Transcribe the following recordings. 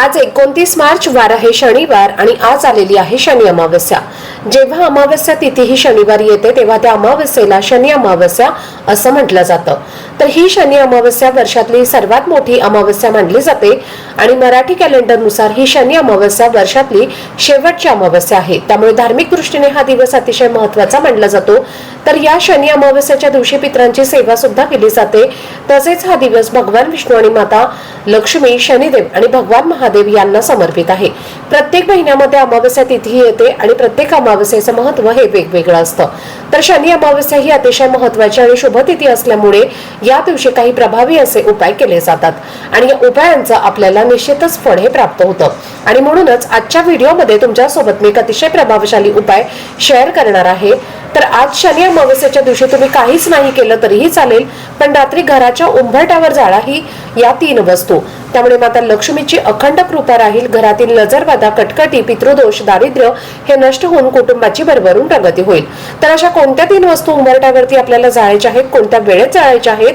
आज एकोणतीस मार्च वार आहे शनिवार आणि आज आलेली आहे शनी अमावस्या. जेव्हा अमावस्या तिथी ही शनिवारी येते तेव्हा त्या अमावस्येला शनी अमावस्या असं म्हटलं जातं. तर ही शनी अमावस्या वर्षातली सर्वात मोठी अमावस्या मानली जाते आणि मराठी कॅलेंडरनुसार ही शनी अमावस्या वर्षातली शेवटची अमावस्या आहे. त्यामुळे धार्मिक दृष्टीने हा दिवस अतिशय महत्त्वाचा मानला जातो. तर या शनी अमावस्याच्या दिवशी पित्रांची सेवा सुद्धा केली जाते. तसेच हा दिवस भगवान विष्णू आणि माता लक्ष्मी शनिदेव आणि भगवान महादेव यांना समर्पित आहे. प्रत्येक महिन्यामध्ये अमावस्या तिथी येते आणि प्रत्येक अमावस्याचं महत्त्व हे वेगवेगळं असतं. तर शनी अमावस्या ही अतिशय महत्वाची आणि शुभ तिथी असल्यामुळे या दिवशी काही प्रभावी असे उपाय केले जातात. आणि या उपायांचं आपल्याला निश्चितच फळ हे प्राप्त होतं. आणि म्हणूनच आजच्या व्हिडिओमध्ये तुमच्यासोबत मी एक अतिशय प्रभावशाली उपाय शेअर करणार आहे. तर आज शनी अमावस्याच्या दिवशी तुम्ही काहीच नाही केलं तरीही चालेल पण रात्री घराच्या उंबरट्यावर जाळा ही या तीन वस्तू. त्यामुळे माता लक्ष्मीची अखंड कृपा राहील घरातील नजरबाधा कटकटी पितृदोष दारिद्र्य हे नष्ट होऊन कुटुंबाची भरभरून प्रगती होईल. तर अशा कोणत्या तीन वस्तू उंबरट्यावरती आपल्याला जाळायच्या आहेत कोणत्या वेळेत जाळायच्या आहेत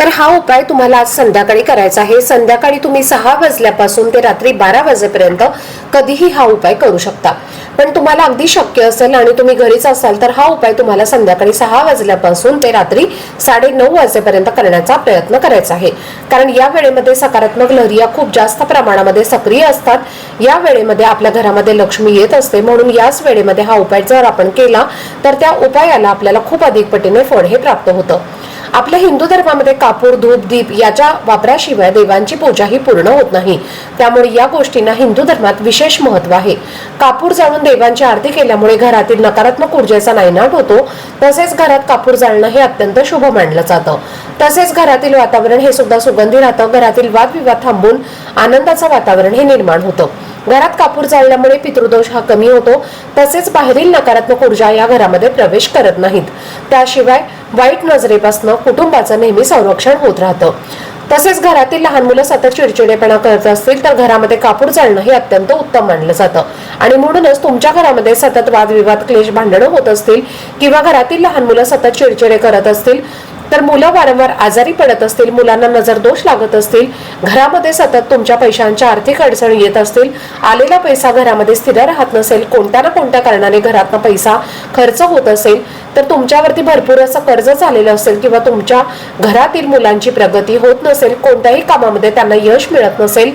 तर हा उपाय तुम्हाला आज संध्याकाळी करायचा आहे. संध्याकाळी तुम्ही सहा वाजल्यापासून ते रात्री बारा वाजेपर्यंत कधीही हा उपाय करू शकता. पण तुम्हाला अगदी शक्य असेल आणि तुम्ही घरीच असाल तर हा उपाय तुम्हाला संध्याकाळी सहा वाजल्यापासून ते रात्री साडे नऊ वाजेपर्यंत करण्याचा प्रयत्न करायचा आहे. कारण या वेळेमध्ये सकारात्मक लहरिया खूप जास्त प्रमाणामध्ये सक्रिय असतात. या वेळेमध्ये आपल्या घरामध्ये लक्ष्मी येत असते. म्हणून याच वेळेमध्ये हा उपाय जर आपण केला तर त्या उपायाला आपल्याला खूप अधिक पटीने फळ हे प्राप्त होतं. आपल्या हिंदू धर्मामध्ये कापूर धूप दीप याच्या वापराशिवाय देवांची पूजा ही पूर्ण होत नाही. त्यामुळे या गोष्टींना हिंदू धर्मात विशेष महत्त्व आहे. कापूर जाळून देवांची आरती केल्यामुळे घरातील नकारात्मक ऊर्जेचा नायनाट होतो. तसेच घरात कापूर जाळणं हे अत्यंत शुभ मानलं जातं. तसेच घरातील वातावरण हे सुद्धा सुगंधी राहतं. घरातील वादविवाद थांबून आनंदाचं वातावरण हे निर्माण होतं. घरात कापूर जाळल्यामुळे पितृदोष हा कमी होतो. तसेच बाहेरील नकारात्मक ऊर्जा या घरामध्ये प्रवेश करत नाहीत. त्याशिवाय वाईट नजरेपासून कुटुंबाचं नेहमी संरक्षण होत राहतं. तसेच घरातील लहान मुलं सतत चिडचिडेपणा करत असतील तर घरामध्ये कापूर जाळणं हे अत्यंत उत्तम मानलं जातं. आणि म्हणूनच तुमच्या घरामध्ये सतत वादविवाद क्लेश भांडणं होत असतील किंवा घरातील लहान मुलं सतत चिडचिडे करत असतील तर मुलं वारंवार आजारी पडत असतील मुलांना नजर दोष लागत असतील घरामध्ये सतत तुमच्या पैशांच्या आर्थिक अडचणी येत असतील आलेला पैसा घरामध्ये स्थिर राहत नसेल कोणत्या ना कोणत्या कारणाने घरातनं पैसा खर्च होत असेल तर तुमच्यावरती भरपूर असं कर्ज झालेलं असेल किंवा तुमच्या घरातील मुलांची प्रगती होत नसेल कोणत्याही कामामध्ये त्यांना यश मिळत नसेल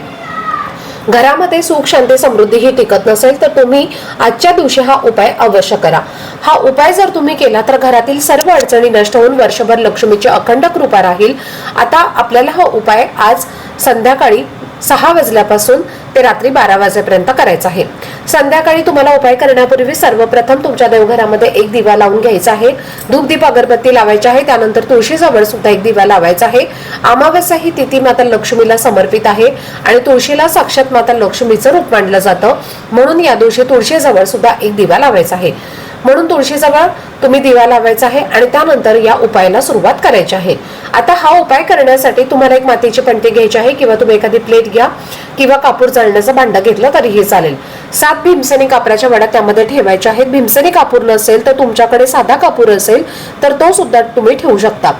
घरामध्ये सुख शांती समृद्धी ही टिकत नसेल तर तुम्ही आजच्या दिवशी हा उपाय अवश्य करा. हा उपाय जर तुम्ही केला तर घरातील सर्व अडचणी नष्ट होऊन वर्षभर लक्ष्मीची अखंड कृपा राहील. आता आपल्याला हा उपाय आज संध्याकाळी सहा वाजल्यापासून ते रात्री बारा वाजेपर्यंत करायचं आहे. संध्याकाळी तुम्हाला उपाय करण्यापूर्वी सर्वप्रथम तुमच्या देवघरामध्ये एक दिवा लावून घ्यायचा आहे. धूपदीप अगरबत्ती लावायची आहे. त्यानंतर तुळशीजवळ सुद्धा एक दिवा लावायचा आहे. अमावस्या ही तिथी माता लक्ष्मीला समर्पित आहे आणि तुळशीला साक्षात माता लक्ष्मीचं रूप मानलं जातं. म्हणून या दिवशी तुळशीजवळ सुद्धा एक दिवा लावायचा आहे. म्हणून तुळशीजवळ तुम्ही दिवा लावायचा आहे आणि त्यानंतर या उपायाला सुरुवात करायची आहे. आता हा उपाय करण्यासाठी तुम्हाला एक मातीची पंटी घ्यायची आहे किंवा तुम्ही एखादी प्लेट घ्या किंवा कापूर जाळण्याचं भांडं घेतलं तरीही चालेल. सात भीमसेनी कापराच्या वड्या त्यामध्ये ठेवायच्या आहेत. भीमसेनी कापूर नसेल तर तुमच्याकडे साधा कापूर असेल तर तो सुद्धा तुम्ही ठेवू शकता.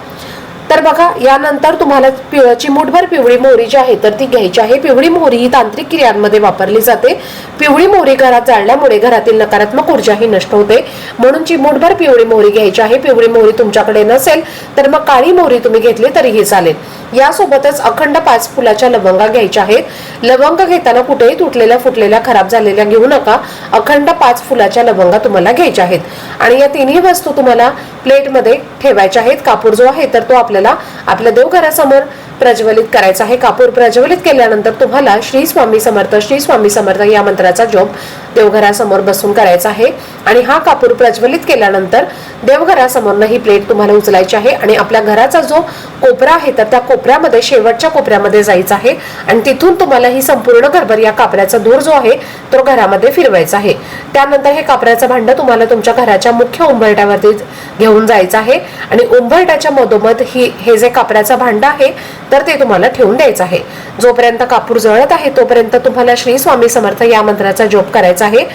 तर बघा यानंतर तुम्हाला पि- चिमूटभर पिवळी मोहरी जी आहे तर ती घ्यायची आहे. पिवळी मोहरी ही तांत्रिक क्रियांमध्ये वापरली जाते. पिवळी मोहरी घरात जाळल्यामुळे घरातील नकारात्मक ऊर्जा ही नष्ट होते. म्हणून चिमूटभर पिवळी मोहरी घ्यायची आहे पिवळी मोहरी तुमच्याकडे नसेल तर मग काळी मोहरी तुम्ही घेतली तरीही चालेल. यासोबतच अखंड पाच फुलाच्या लवंगा घ्यायच्या आहेत. लवंग घेताना कुठेही तुटलेल्या फुटलेल्या खराब झालेल्या घेऊ नका. अखंड पाच फुलाच्या लवंगा तुम्हाला घ्यायच्या आहेत. आणि या तिन्ही वस्तू तुम्हाला प्लेटमध्ये ठेवायच्या आहेत. कापूर जो आहे तर तो आपल्याला आपल्या देवघरासमोर प्रज्वलित करायचा आहे. कापूर प्रज्वलित केल्यानंतर तुम्हाला श्री स्वामी समर्थ श्री स्वामी समर्थ या मंत्राचा जप देवघरासमोर बसून करायचा आहे. आणि हा कापूर प्रज्वलित केल्यानंतर देवघरासमोरनं ही प्लेट तुम्हाला उचलायची आहे. आणि आपल्या घराचा जो कोपरा आहे तर त्या कोपऱ्यामध्ये शेवटच्या कोपऱ्यामध्ये जायचं आहे. आणि तिथून तुम्हाला ही संपूर्ण घरभर या कापऱ्याचा धूर जो आहे तो घरामध्ये फिरवायचा आहे. त्यानंतर हे कापऱ्याचं भांड तुम्हाला तुमच्या घराच्या मुख्य उंबरट्यावरती घेऊन जायचं आहे. आणि उंबरट्याच्या मधोमध ही हे जे कापऱ्याचं भांड आहे तर ते तुम्हाला ठेवून द्यायचं आहे. जोपर्यंत कापूर जळत आहे तोपर्यंत तुम्हाला श्री स्वामी समर्थ या मंत्राचा जोप करायचा आहे.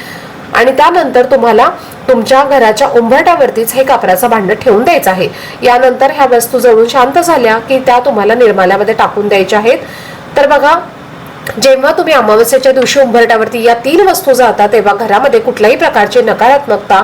आणि त्यानंतर तुम्हाला तुमच्या घराच्या उंबरट्यावरतीच हे कापराचं भांडं ठेवून द्यायचं आहे. यानंतर ह्या वस्तू जळून शांत झाल्या की त्या तुम्हाला निर्माल्यामध्ये टाकून द्यायच्या आहेत. तर बघा जेव्हा तुम्ही अमावस्येच्या दिवशी उंबरट्यावरती या तीन वस्तू जाता तेव्हा घरामध्ये कुठल्याही प्रकारची नकारात्मकता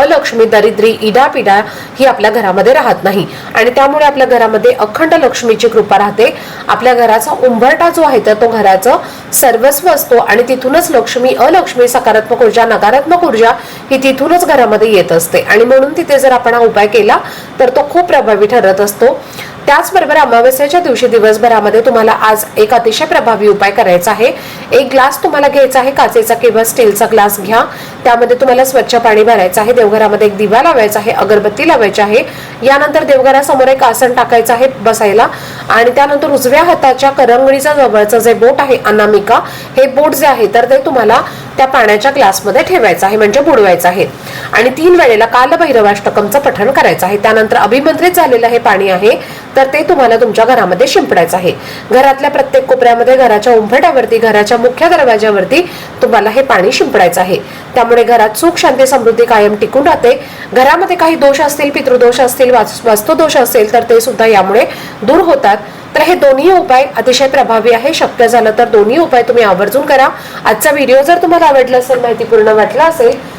अलक्ष्मी दरिद्री इडापिडा ही आपल्या घरामध्ये राहत नाही. आणि त्यामुळे आपल्या घरामध्ये अखंड लक्ष्मीची कृपा राहते. आपल्या घराचा उंबरटा जो आहे तर तो घराचं सर्वस्व असतो आणि तिथूनच लक्ष्मी अलक्ष्मी सकारात्मक ऊर्जा नकारात्मक ऊर्जा ही तिथूनच घरामध्ये येत असते. आणि म्हणून तिथे जर आपण हा उपाय केला तर तो खूप प्रभावी ठरत असतो. त्याचबरोबर अमावस्याच्या दिवशी दिवसभरामध्ये तुम्हाला आज एक अतिशय प्रभावी उपाय करायचा आहे. एक ग्लास तुम्हाला घ्यायचा आहे काचेचा किंवा स्टीलचा ग्लास घ्या. त्यामध्ये तुम्हाला स्वच्छ पाणी भरायचं आहे. देवघरामध्ये एक दिवा लावायचा आहे अगरबत्ती लावायची आहे. यानंतर देवघरासमोर एक आसन टाकायचं आहे बसायला. आणि त्यानंतर उजव्या हाताच्या करंगडीच्या जवळचं जे बोट आहे अनामिका हे बोट जे आहे तर ते तुम्हाला त्या पाण्याच्या ग्लासमध्ये ठेवायचं आहे म्हणजे बुडवायचं आहे. आणि तीन वेळेला कालभैरवाष्टकमचं पठण करायचं आहे. त्यानंतर अभिमंत्रित झालेलं हे पाणी आहे. तर ते तुम्हाला तुमच्या घरामध्ये शिंपडायचं आहे. घरातल्या प्रत्येक कोपऱ्यामध्ये घराच्या उंबरट्यावरती घराच्या मुख्य दरवाज्यावरती तुम्हाला हे पाणी शिंपडायचं आहे. त्यामुळे घरात सुख शांती समृद्धी कायम टिकून राहते. घरामध्ये काही दोष असतील पितृदोष असतील वास्तुदोष असेल तर ते सुद्धा यामुळे दूर होतात. तर हे दोन्ही उपाय अतिशय प्रभावी आहे. शक्य झालं तर दोन्ही उपाय तुम्ही आवर्जून करा. आजचा व्हिडिओ जर तुम्हाला आवडला असेल माहितीपूर्ण वाटला असेल